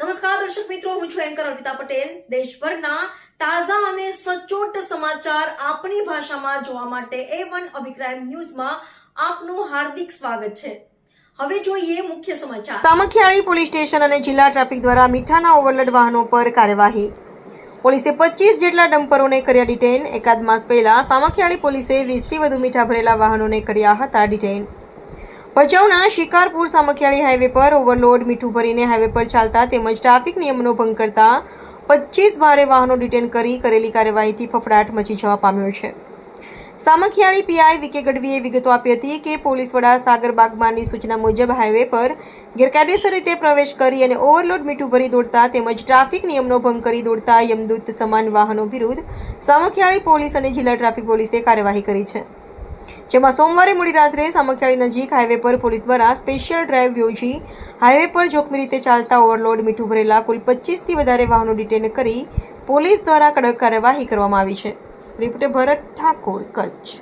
નમસ્કાર, દર્શક મિત્રો, હું છું એન્કર અર્પિતા પટેલ. દેશભરના તાજા અને સચોટ સમાચાર આપણી ભાષામાં જોવા માટે એ વન અભિપ્રાય ન્યૂઝમાં આપનું હાર્દિક સ્વાગત છે. હવે જોઈએ મુખ્ય સમાચાર. સામખિયાળી પોલીસ સ્ટેશન અને જિલ્લા ટ્રાફિક દ્વારા મીઠાના ઓવરલોડ વાહનો પર કાર્યવાહી. પોલીસે પચીસ જેટલા ડમ્પરોને કર્યા ડિટેન. એકાદ માસ પહેલા સામખિયાળી પોલીસે વીસથી વધુ મીઠા ભરેલા વાહનોને કર્યા હતા ડિટેન. ભચાઉના શિકારપુર સામખિયાળી હાઈવે પર ઓવરલોડ, મીઠું ભરીને હાઈવે પર ચાલતા તેમજ ટ્રાફિક નિયમનો ભંગ કરતા પચીસ ભારે વાહનો ડિટેન કરી કરેલી કાર્યવાહીથી ફફડાટ મચી જવા પામ્યો છે. સામખિયાળી પીઆઈ વિકે ગઢવીએ વિગતો આપી હતી કે પોલીસ વડા સાગર બાગમાની સૂચના મુજબ હાઈવે પર ગેરકાયદેસર રીતે પ્રવેશ કરી અને ઓવરલોડ, મીઠું ભરી દોડતા તેમજ ટ્રાફિક નિયમનો ભંગ કરી દોડતા યમદૂત સમાન વાહનો વિરુદ્ધ સામખિયાળી પોલીસ અને જિલ્લા ટ્રાફિક પોલીસે કાર્યવાહી કરી છે. જેમાં સોમવારે મોડી રાત્રે સામખિયાળી નજીક હાઈવે પર પોલીસ દ્વારા સ્પેશિયલ ડ્રાઈવ યોજી હાઈવે પર જોખમી રીતે ચાલતા ઓવરલોડ મીઠું ભરેલા કુલ પચીસથી વધારે વાહનો ડિટેન કરી પોલીસ દ્વારા કડક કાર્યવાહી કરવામાં આવી છે. રિપોર્ટર ભરત ઠાકોર, કચ્છ.